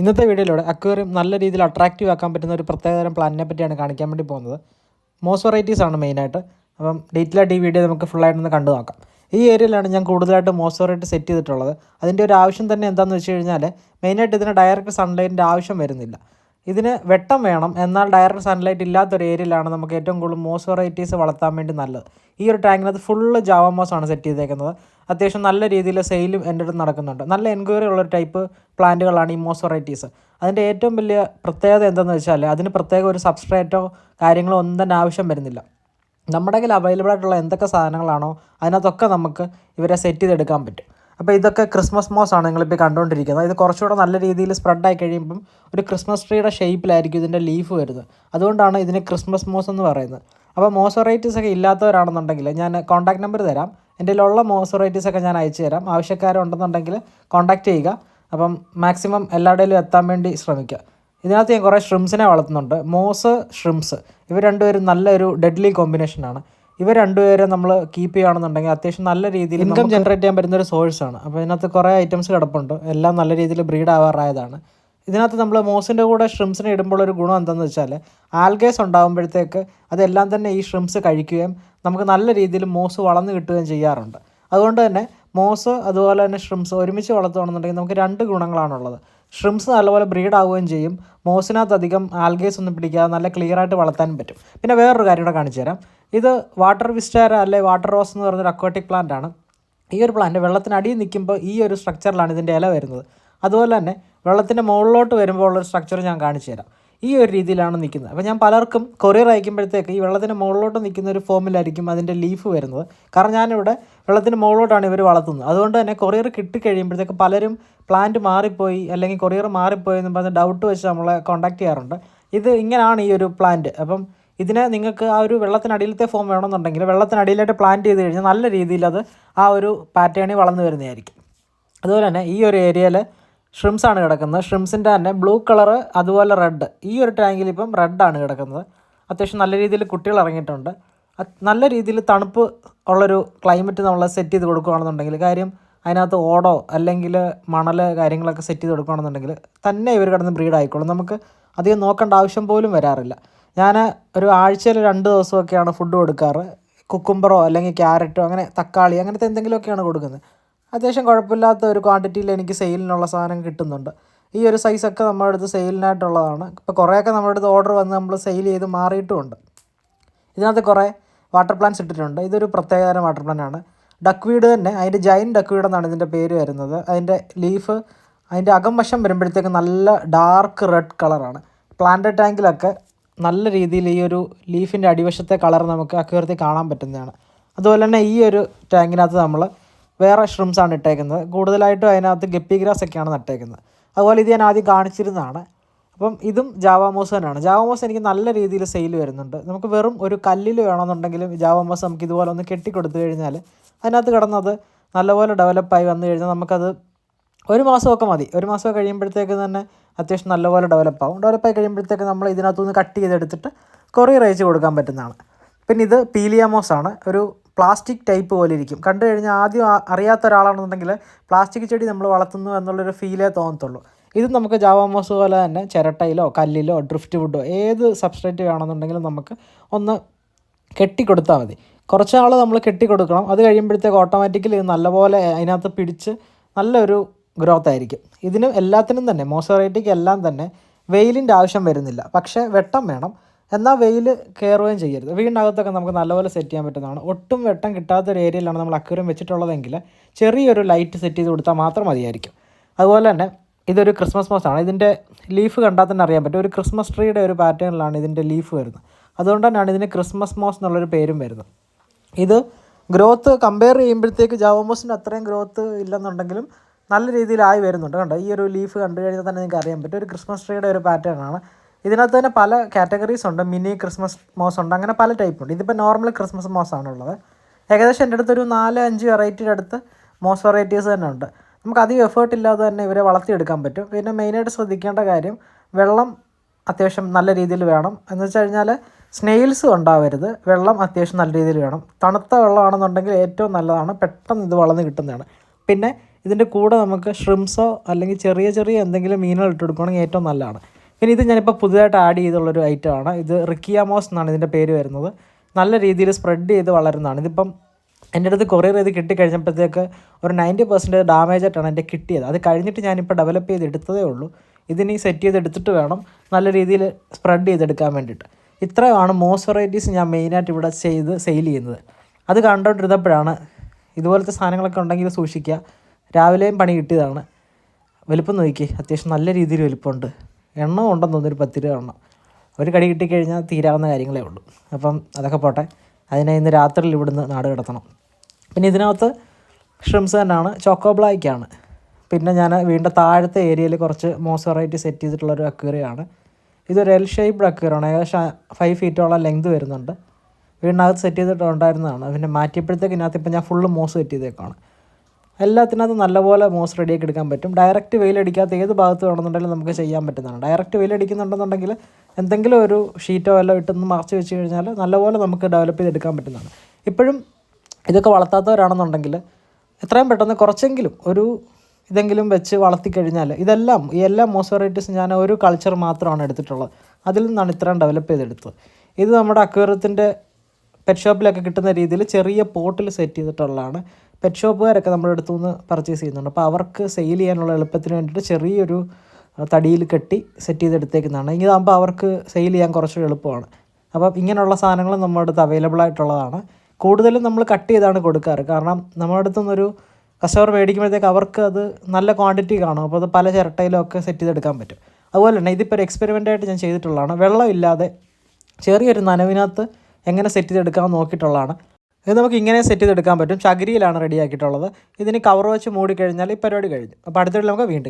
ഇന്നത്തെ വീഡിയോയിലൂടെ അക്വേറിയം നല്ല രീതിയിൽ അട്രാക്റ്റീവ് ആക്കാൻ പറ്റുന്ന ഒരു പ്രത്യേകതരം പ്ലാനിനെ പറ്റിയാണ് കാണിക്കാൻ വേണ്ടി പോകുന്നത്. മോസ് വെറൈറ്റീസ് ആണ് മെയിനായിട്ട് അപ്പം ഡീറ്റെയിൽ ഈ വീഡിയോ നമുക്ക് ഫുള്ളായിട്ടൊന്ന് കണ്ടു നോക്കാം. ഈ ഏരിയയിലാണ് ഞാൻ കൂടുതലായിട്ട് മോസ് വെറൈറ്റി സെറ്റ് ചെയ്തിട്ടുള്ളത്. അതിന്റെ ഒരു ആവശ്യം തന്നെ എന്താണെന്ന് വെച്ച് കഴിഞ്ഞാൽ മെയിനായിട്ട് ഇതിന് ഡയറക്റ്റ് സൺലൈറ്റിന്റെ ആവശ്യം വരുന്നില്ല. ഇതിന് വെട്ടം വേണം. എന്നാൽ ഡയറക്റ്റ് സൺലൈറ്റ് ഇല്ലാത്തൊരു ഏരിയയിലാണ് നമുക്ക് ഏറ്റവും കൂടുതൽ മോസ് വെറൈറ്റീസ് വളർത്താൻ വേണ്ടി നല്ലത്. ഈ ഒരു ടാങ്കിനകത്ത് ഫുള്ള് ജാവ മോസാണ് സെറ്റ് ചെയ്തേക്കുന്നത്. അത്യാവശ്യം നല്ല രീതിയിൽ സെയിലും എന്റെ അടുത്ത് നടക്കുന്നുണ്ട്. നല്ല എൻക്വയറി ഉള്ളൊരു ടൈപ്പ് പ്ലാന്റുകളാണ് ഈ മോസ് അതിന്റെ ഏറ്റവും വലിയ പ്രത്യേകത എന്താണെന്ന് വെച്ചാൽ അതിന് പ്രത്യേക ഒരു സബ്സ്ട്രേറ്റോ കാര്യങ്ങളോ ഒന്നും തന്നെ ആവശ്യം വരുന്നില്ല. നമ്മുടെ കയ്യിൽ അവൈലബിൾ ആയിട്ടുള്ള എന്തൊക്കെ സാധനങ്ങളാണോ അതിനകത്തൊക്കെ നമുക്ക് ഇവരെ സെറ്റ് ചെയ്തെടുക്കാൻ പറ്റും. അപ്പോൾ ഇതൊക്കെ ക്രിസ്മസ് മോസ് ആണ് നിങ്ങളിപ്പോൾ കണ്ടുകൊണ്ടിരിക്കുന്നത്. ഇത് കുറച്ചുകൂടെ നല്ല രീതിയിൽ സ്പ്രെഡായി കഴിയുമ്പം ഒരു ക്രിസ്മസ് ട്രീയുടെ ഷേപ്പിലായിരിക്കും ഇതിന്റെ ലീഫ് വരുന്നത്. അതുകൊണ്ടാണ് ഇതിന് ക്രിസ്മസ് മോസ് എന്ന് പറയുന്നത്. അപ്പോൾ മോസ് ഒക്കെ ഇല്ലാത്തവരാണെന്നുണ്ടെങ്കിൽ ഞാൻ കോൺടാക്ട് നമ്പർ തരാം. എന്റെ കയ്യിലുള്ള മോസ് വെറൈറ്റീസ് ഒക്കെ ഞാൻ അയച്ചു തരാം. ആവശ്യക്കാരുണ്ടെന്നുണ്ടെങ്കിൽ കോൺടാക്റ്റ് ചെയ്യുക. അപ്പം മാക്സിമം എല്ലാവരുടെയും എത്താൻ വേണ്ടി ശ്രമിക്കുക. ഇതിനകത്ത് ഞാൻ കുറേ ഷ്രിംസിനെ വളർത്തുന്നുണ്ട്. മോസ് ഷ്രിംസ് ഇവർ രണ്ടുപേരും നല്ലൊരു ഡെഡ്ലി കോമ്പിനേഷനാണ് ഇവർ രണ്ടുപേരെ നമ്മൾ കീപ്പ് ചെയ്യുകയാണെന്നുണ്ടെങ്കിൽ അത്യാവശ്യം നല്ല രീതിയിൽ ഇൻകം ജനറേറ്റ് ചെയ്യാൻ പറ്റുന്ന ഒരു സോഴ്സാണ് അപ്പോൾ ഇതിനകത്ത് കുറേ ഐറ്റംസ് കിടപ്പുണ്ട്. എല്ലാം നല്ല രീതിയിൽ ബ്രീഡ് ആവാറായതാണ്. ഇതിനകത്ത് നമ്മൾ മോസിന്റെ കൂടെ ഷ്രിംസിനെ ഇടുമ്പോൾ ഒരു ഗുണം എന്താണെന്ന് വെച്ചാൽ ആൽഗേസ് ഉണ്ടാകുമ്പോഴത്തേക്ക് അതെല്ലാം തന്നെ ഈ ഷ്രിംസ് കഴിക്കുകയും നമുക്ക് നല്ല രീതിയിൽ മോസ് വളർന്നു കിട്ടുകയും ചെയ്യാറുണ്ട്. അതുകൊണ്ട് തന്നെ മോസ് അതുപോലെ തന്നെ ഷ്രിംസ് ഒരുമിച്ച് വളർത്തുകയാണെന്നുണ്ടെങ്കിൽ നമുക്ക് രണ്ട് ഗുണങ്ങളാണുള്ളത്. ഷ്രിംസ് നല്ലപോലെ ബ്രീഡ് ആവുകയും ചെയ്യും. മോസിനകത്ത് അധികം ആൽഗേസ് ഒന്നും പിടിക്കാതെ നല്ല ക്ലിയർ ആയിട്ട് വളർത്താൻ പറ്റും. പിന്നെ വേറൊരു കാര്യം കൂടെ കാണിച്ചു തരാം. ഇത് വാട്ടർ വിസ്റ്റാര അല്ലെ വാട്ടർ റോസ് എന്ന് പറയുന്നൊരു അക്വാട്ടിക് പ്ലാന്റ് ആണ്. ഈ ഒരു പ്ലാന്റ് വെള്ളത്തിനടിയിൽ നിൽക്കുമ്പോൾ ഈ ഒരു സ്ട്രക്ചറിലാണ് ഇതിന്റെ ഇല വരുന്നത്. അതുപോലെ തന്നെ വെള്ളത്തിന്റെ മുകളിലോട്ട് വരുമ്പോൾ ഉള്ളൊരു സ്ട്രക്ചർ ഞാൻ കാണിച്ചു തരാം. ഈ ഒരു രീതിയിലാണ് നിൽക്കുന്നത്. അപ്പോൾ ഞാൻ പലർക്കും കൊറിയർ അയക്കുമ്പോഴത്തേക്ക് ഈ വെള്ളത്തിന്റെ മുകളിലോട്ട് നിൽക്കുന്ന ഒരു ഫോമിലായിരിക്കും അതിന്റെ ലീഫ് വരുന്നത്. കാരണം ഞാനിവിടെ വെള്ളത്തിന്റെ മുകളിലോട്ടാണ് ഇവർ വളർത്തുന്നത്. അതുകൊണ്ട് തന്നെ കൊറിയർ കിട്ടിക്കഴിയുമ്പോഴത്തേക്ക് പലരും പ്ലാന്റ് മാറിപ്പോയി അല്ലെങ്കിൽ കൊറിയർ മാറിപ്പോയി എന്ന് പറഞ്ഞ ഡൗട്ട് വെച്ച് നമ്മളെ കോൺടാക്ട് ചെയ്യാറുണ്ട്. ഇത് ഇങ്ങനെയാണ് ഈ ഒരു പ്ലാന്റ് അപ്പം ഇതിനെ നിങ്ങൾക്ക് ആ ഒരു വെള്ളത്തിനടിയിലത്തെ ഫോം വേണമെന്നുണ്ടെങ്കിൽ വെള്ളത്തിനടിയിലായിട്ട് പ്ലാന്റ് ചെയ്ത് കഴിഞ്ഞാൽ നല്ല രീതിയിൽ അത് ആ ഒരു പാറ്റേണിൽ വളർന്നു വരുന്നതായിരിക്കും. അതുപോലെ തന്നെ ഈ ഒരു ഏരിയയിൽ ഷ്രിംസ് ആണ് കിടക്കുന്നത്. ഷ്രിംസിന്റെ തന്നെ ബ്ലൂ കളറ് അതുപോലെ റെഡ് ഈ ഒരു ടാങ്കിൽ ഇപ്പം റെഡാണ് കിടക്കുന്നത്. അത്യാവശ്യം നല്ല രീതിയിൽ കുട്ടികൾ ഇറങ്ങിയിട്ടുണ്ട്. നല്ല രീതിയിൽ തണുപ്പ് ഉള്ളൊരു ക്ലൈമറ്റ് നമ്മൾ സെറ്റ് ചെയ്ത് കൊടുക്കുകയാണെന്നുണ്ടെങ്കിൽ കാര്യം അതിനകത്ത് ഓടോ അല്ലെങ്കിൽ മണൽ കാര്യങ്ങളൊക്കെ സെറ്റ് ചെയ്ത് കൊടുക്കുകയാണെന്നുണ്ടെങ്കിൽ തന്നെ ഇവർ കിടന്ന് ബ്രീഡ് ആയിക്കോളും. നമുക്ക് അധികം നോക്കേണ്ട ആവശ്യം പോലും വരാറില്ല. ഞാൻ ഒരു ആഴ്ചയിൽ രണ്ട് ദിവസമൊക്കെയാണ് ഫുഡ് കൊടുക്കാറ്. കുക്കുംബറോ അല്ലെങ്കിൽ ക്യാരറ്റോ അങ്ങനെ തക്കാളി അങ്ങനത്തെ എന്തെങ്കിലുമൊക്കെയാണ് കൊടുക്കുന്നത്. അത്യാവശ്യം കുഴപ്പമില്ലാത്ത ഒരു ക്വാണ്ടിറ്റിയിൽ എനിക്ക് സെയിലിനുള്ള സാധനം കിട്ടുന്നുണ്ട്. ഈ ഒരു സൈസൊക്കെ നമ്മുടെ അടുത്ത് സെയിലിനായിട്ടുള്ളതാണ് ഇപ്പോൾ കുറേയൊക്കെ നമ്മുടെ അടുത്ത് ഓർഡർ വന്ന് നമ്മൾ സെയിൽ ചെയ്ത് മാറിയിട്ടുമുണ്ട്. ഇതിനകത്ത് കുറേ വാട്ടർ പ്ലാന്റ്സ് ഇട്ടിട്ടുണ്ട്. ഇതൊരു പ്രത്യേകതരം വാട്ടർ പ്ലാന്റാണ് വീട് തന്നെ. അതിന്റെ ജൈൻ ഡക്ക് വീട് എന്നാണ് ഇതിന്റെ പേര് വരുന്നത്. അതിന്റെ ലീഫ് അതിന്റെ അകംവശം വരുമ്പോഴത്തേക്ക് നല്ല ഡാർക്ക് റെഡ് കളറാണ് പ്ലാന്റ് ടാങ്കിലൊക്കെ നല്ല രീതിയിൽ ഈ ഒരു ലീഫിന്റെ അടിവശത്തെ കളർ നമുക്ക് അക്യൂർത്തി കാണാൻ പറ്റുന്നതാണ്. അതുപോലെ തന്നെ ഈ ഒരു ടാങ്കിനകത്ത് നമ്മൾ വേറെ ഷ്രിംസാണ് ഇട്ടേക്കുന്നത്. കൂടുതലായിട്ടും അതിനകത്ത് ഗപ്പി ഗ്രാസ് ഒക്കെയാണ് നട്ടേക്കുന്നത്. അതുപോലെ ഇത് ഞാൻ ആദ്യം കാണിച്ചിരുന്നതാണ്. അപ്പം ഇതും ജാവാമോസ് തന്നെയാണ്. ജാവാമോസ് എനിക്ക് നല്ല രീതിയിൽ സെയിൽ വരുന്നുണ്ട്. നമുക്ക് വെറും ഒരു കല്ലിൽ വേണമെന്നുണ്ടെങ്കിലും ജാവാമോസ് നമുക്ക് ഇതുപോലെ ഒന്ന് കെട്ടിക്കൊടുത്തു കഴിഞ്ഞാൽ അതിനകത്ത് കിടന്നത് നല്ലപോലെ ഡെവലപ്പായി വന്നു കഴിഞ്ഞാൽ നമുക്കത് ഒരു മാസമൊക്കെ മതി. ഒരു മാസം കഴിയുമ്പോഴത്തേക്ക് തന്നെ അത്യാവശ്യം നല്ലപോലെ ഡെവലപ്പ് ആവും. ഡെവലപ്പായി കഴിയുമ്പോഴത്തേക്ക് നമ്മൾ ഇതിനകത്തുനിന്ന് കട്ട് ചെയ്തെടുത്തിട്ട് കുറേ അയച്ച് കൊടുക്കാൻ പറ്റുന്നതാണ്. പിന്നെ ഇത് പീലിയാമോസ് ആണ്. ഒരു പ്ലാസ്റ്റിക് ടൈപ്പ് പോലെ ഇരിക്കും. കണ്ടു കഴിഞ്ഞാൽ ആദ്യം അറിയാത്ത ഒരാളാണെന്നുണ്ടെങ്കിൽ പ്ലാസ്റ്റിക് ചെടി നമ്മൾ വളർത്തുന്നു എന്നുള്ളൊരു ഫീലേ തോന്നത്തുള്ളൂ. ഇത് നമുക്ക് ജാവാമോസ് പോലെ തന്നെ ചിരട്ടയിലോ കല്ലിലോ ഡ്രിഫ്റ്റ് വുഡോ ഏത് സബ്സ്ട്രേറ്റ് വേണമെന്നുണ്ടെങ്കിലും നമുക്ക് ഒന്ന് കെട്ടിക്കൊടുത്താൽ മതി. കുറച്ച് നാൾ നമ്മൾ കെട്ടിക്കൊടുക്കണം. അത് കഴിയുമ്പോഴത്തേക്ക് ഓട്ടോമാറ്റിക്കലി ഇത് നല്ലപോലെ അതിനകത്ത് പിടിച്ച് നല്ലൊരു ഗ്രോത്ത് ആയിരിക്കും. ഇതിനും എല്ലാത്തിനും തന്നെ മോസറൈറ്റിക്ക് എല്ലാം തന്നെ വെയിലിന്റെ ആവശ്യം വരുന്നില്ല. പക്ഷേ വെട്ടം വേണം. എന്നാൽ വെയിൽ കയറുകയും ചെയ്യരുത്. വീടിനകത്തൊക്കെ നമുക്ക് നല്ലപോലെ സെറ്റ് ചെയ്യാൻ പറ്റുന്നതാണ്. ഒട്ടും വെട്ടം കിട്ടാത്ത ഒരു ഏരിയയിലാണ് നമ്മൾ അക്വറിയം വെച്ചിട്ടുള്ളതെങ്കിൽ ചെറിയൊരു ലൈറ്റ് സെറ്റ് ചെയ്ത് കൊടുത്താൽ മാത്രം മതിയായിരിക്കും. അതുപോലെ തന്നെ ഇതൊരു ക്രിസ്മസ് മോസ് ആണ്. ഇതിന്റെ ലീഫ് കണ്ടാൽ തന്നെ അറിയാൻ പറ്റും. ഒരു ക്രിസ്മസ് ട്രീയുടെ ഒരു പാറ്റേണിലാണ് ഇതിന്റെ ലീഫ് വരുന്നത്. അതുകൊണ്ട് തന്നെയാണ് ഇതിന് ക്രിസ്മസ് മോസ് എന്നുള്ളൊരു പേരും വരുന്നത്. ഇത് ഗ്രോത്ത് കമ്പയർ ചെയ്യുമ്പോഴത്തേക്ക് ജാവോമോസിന് അത്രയും ഗ്രോത്ത് ഇല്ലെന്നുണ്ടെങ്കിലും നല്ല രീതിയിലായി വരുന്നുണ്ട്. കണ്ടോ? ഈ ഒരു ലീഫ് കണ്ടു കഴിഞ്ഞാൽ തന്നെ നിങ്ങൾക്ക് അറിയാൻ പറ്റും. ഒരു ക്രിസ്മസ് ട്രീയുടെ ഒരു പാറ്റേൺ ആണ്. ഇതിനകത്ത് തന്നെ പല കാറ്റഗറീസ് ഉണ്ട്. മിനി ക്രിസ്മസ് മോസ് ഉണ്ട്. അങ്ങനെ പല ടൈപ്പ് ഉണ്ട്. ഇതിപ്പോൾ നോർമൽ ക്രിസ്മസ് മോസ് ആണുള്ളത് ഏകദേശം എന്റെ അടുത്തൊരു നാല് അഞ്ച് വെറൈറ്റിയുടെ അടുത്ത് മോസ് വെറൈറ്റീസ് തന്നെ ഉണ്ട്. നമുക്ക് അധികം എഫേർട്ട് ഇല്ലാതെ തന്നെ ഇവരെ വളർത്തിയെടുക്കാൻ പറ്റും. പിന്നെ മെയിനായിട്ട് ശ്രദ്ധിക്കേണ്ട കാര്യം വെള്ളം അത്യാവശ്യം നല്ല രീതിയിൽ വേണം. എന്ന് വെച്ച് കഴിഞ്ഞാൽ സ്നെയിൽസ് ഉണ്ടാവരുത്. വെള്ളം അത്യാവശ്യം നല്ല രീതിയിൽ വേണം. തണുത്ത വെള്ളമാണെന്നുണ്ടെങ്കിൽ ഏറ്റവും നല്ലതാണ്. പെട്ടെന്ന് ഇത് വളർന്ന് കിട്ടുന്നതാണ്. പിന്നെ ഇതിന്റെ കൂടെ നമുക്ക് ഷ്രിംസോ അല്ലെങ്കിൽ ചെറിയ ചെറിയ എന്തെങ്കിലും മീനുകൾ ഇട്ട് കൊടുക്കുകയാണെങ്കിൽ ഏറ്റവും നല്ലതാണ്. പിന്നെ ഇത് ഞാനിപ്പോൾ പുതുതായിട്ട് ആഡ് ചെയ്തുള്ളൊരു ആണ്. ഇത് റിക്കിയാമോസ് എന്നാണ് ഇതിന്റെ പേര് വരുന്നത്. നല്ല രീതിയിൽ സ്പ്രെഡ് ചെയ്ത് വളരുന്നതാണ്. ഇതിപ്പം എന്റെ അടുത്ത് കൊറിയർ ചെയ്ത് കിട്ടിക്കഴിഞ്ഞപ്പോഴത്തേക്ക് ഒരു നയന്റി പെർസെന്റേജ് ഡാമേജ് ആയിട്ടാണ് എന്റെ കിട്ടിയത്. അത് കഴിഞ്ഞിട്ട് ഞാനിപ്പോൾ ഡെവലപ്പ് ചെയ്ത് എടുത്തതേ ഉള്ളൂ. ഇതിനി സെറ്റ് ചെയ്ത് എടുത്തിട്ട് വേണം നല്ല രീതിയിൽ സ്പ്രെഡ് ചെയ്തെടുക്കാൻ വേണ്ടിയിട്ട്. ഇത്രയാണ് മോസ് വെറൈറ്റീസ് ഞാൻ മെയിനായിട്ട് ഇവിടെ ചെയ്ത് സെയിൽ ചെയ്യുന്നത്. അത് കണ്ടുകൊണ്ടിരുന്നപ്പോഴാണ് ഇതുപോലത്തെ സാധനങ്ങളൊക്കെ ഉണ്ടെങ്കിൽ സൂക്ഷിക്കുക. രാവിലെയും പണി കിട്ടിയതാണ്. വലുപ്പം നോക്കി അത്യാവശ്യം നല്ല രീതിയിൽ വലിപ്പമുണ്ട്. എണ്ണം ഉണ്ടെന്ന് തോന്നുന്നു ഒരു രൂപ എണ്ണം. ഒരു കടി കിട്ടിക്കഴിഞ്ഞാൽ തീരാവുന്ന കാര്യങ്ങളേ ഉള്ളൂ. അപ്പം അതൊക്കെ പോട്ടെ. അതിനെ ഇന്ന് രാത്രിയിൽ ഇവിടുന്ന് നാട് കിടത്തണം. പിന്നെ ഇതിനകത്ത് ഷ്രിംസ് തന്നെയാണ്. ചോക്കോ ബ്ലാക്കാണ് പിന്നെ ഞാൻ വീണ്ടും താഴത്തെ ഏരിയയിൽ കുറച്ച് മോസ് വെറൈറ്റി സെറ്റ് ചെയ്തിട്ടുള്ളൊരു അക്വേറിയമാണ് ഇതൊരു എൽ ഷേപ്ഡ് അക്വേറിയാണ്. ഏകദേശം ഫൈവ് ഫീറ്റോളം ലെങ്ത് വരുന്നുണ്ട്. വീടിനകത്ത് സെറ്റ് ചെയ്തിട്ടുണ്ടായിരുന്നതാണ്. പിന്നെ മാറ്റിയപ്പോഴത്തേക്ക് ഇതിനകത്ത് ഇപ്പം ഞാൻ ഫുള്ള് മോസ് സെറ്റ് ചെയ്തേക്കാണ് എല്ലാത്തിനകത്തും നല്ലപോലെ മോസ് റെഡിയാക്കി എടുക്കാൻ പറ്റും. ഡയറക്റ്റ് വെയിലടിക്കാത്ത ഏത് ഭാഗത്ത് വേണമെന്നുണ്ടെങ്കിലും നമുക്ക് ചെയ്യാൻ പറ്റുന്നതാണ്. ഡയറക്റ്റ് വെയിലടിക്കുന്നുണ്ടെന്നുണ്ടെങ്കിൽ എന്തെങ്കിലും ഒരു ഷീറ്റോ എല്ലാം ഇട്ടൊന്ന് മറച്ച് വെച്ച് കഴിഞ്ഞാൽ നല്ലപോലെ നമുക്ക് ഡെവലപ്പ് ചെയ്തെടുക്കാൻ പറ്റുന്നതാണ്. ഇപ്പോഴും ഇതൊക്കെ വളർത്താത്തവരാണെന്നുണ്ടെങ്കിൽ എത്രയും പെട്ടെന്ന് കുറച്ചെങ്കിലും ഒരു ഇതെങ്കിലും വെച്ച് വളർത്തി കഴിഞ്ഞാൽ ഇതെല്ലാം ഈ എല്ലാ മോസ് വെറൈറ്റീസും ഞാൻ ഒരു കൾച്ചർ മാത്രമാണ് എടുത്തിട്ടുള്ളത്. അതിൽ നിന്നാണ് ഇത്രയും ഡെവലപ്പ് ചെയ്തെടുത്തത്. ഇത് നമ്മുടെ അക്വേറിയത്തിന്റെ പെറ്റ് ഷോപ്പിലൊക്കെ കിട്ടുന്ന രീതിയിൽ ചെറിയ പോട്ടിൽ സെറ്റ് ചെയ്തിട്ടുള്ളതാണ്. പെറ്റ് ഷോപ്പുകാരൊക്കെ നമ്മുടെ അടുത്തു നിന്ന് പർച്ചേസ് ചെയ്യുന്നുണ്ട്. അപ്പോൾ അവർക്ക് സെയിൽ ചെയ്യാനുള്ള എളുപ്പത്തിന് വേണ്ടിയിട്ട് ചെറിയൊരു തടിയിൽ കെട്ടി സെറ്റ് ചെയ്തെടുത്തേക്കുന്നതാണ്. ഇതാകുമ്പോൾ അവർക്ക് സെയിൽ ചെയ്യാൻ കുറച്ചുകൂടി എളുപ്പമാണ്. അപ്പം ഇങ്ങനെയുള്ള സാധനങ്ങൾ നമ്മുടെ അടുത്ത് അവൈലബിൾ ആയിട്ടുള്ളതാണ്. കൂടുതലും നമ്മൾ കട്ട് ചെയ്താണ് കൊടുക്കാറ്. കാരണം നമ്മുടെ അടുത്തു നിന്നൊരു കസ്റ്റമർ മേടിക്കുമ്പോഴത്തേക്ക് അവർക്ക് അത് നല്ല ക്വാണ്ടിറ്റി കാണും. അപ്പോൾ അത് പല ചിരട്ടയിലും ഒക്കെ സെറ്റ് ചെയ്തെടുക്കാൻ പറ്റും. അതുപോലെ തന്നെ ഇതിപ്പോൾ ഒരു എക്സ്പെരിമെന്റ് ആയിട്ട് ഞാൻ ചെയ്തിട്ടുള്ളതാണ്. വെള്ളമില്ലാതെ ചെറിയൊരു നനവിനകത്ത് എങ്ങനെ സെറ്റ് ചെയ്തെടുക്കാമെന്ന് നോക്കിയിട്ടുള്ളതാണ്. ഇത് നമുക്ക് ഇങ്ങനെ സെറ്റ് ചെയ്തെടുക്കാൻ പറ്റും. ചകിരിയിലാണ് റെഡിയാക്കിയിട്ടുള്ളത് ഇതിന് കവർ വെച്ച് മൂടി കഴിഞ്ഞാൽ ഈ പരിപാടി കഴിഞ്ഞു. അപ്പോൾ അടുത്തിട്ട് നമുക്ക് വീണ്ടും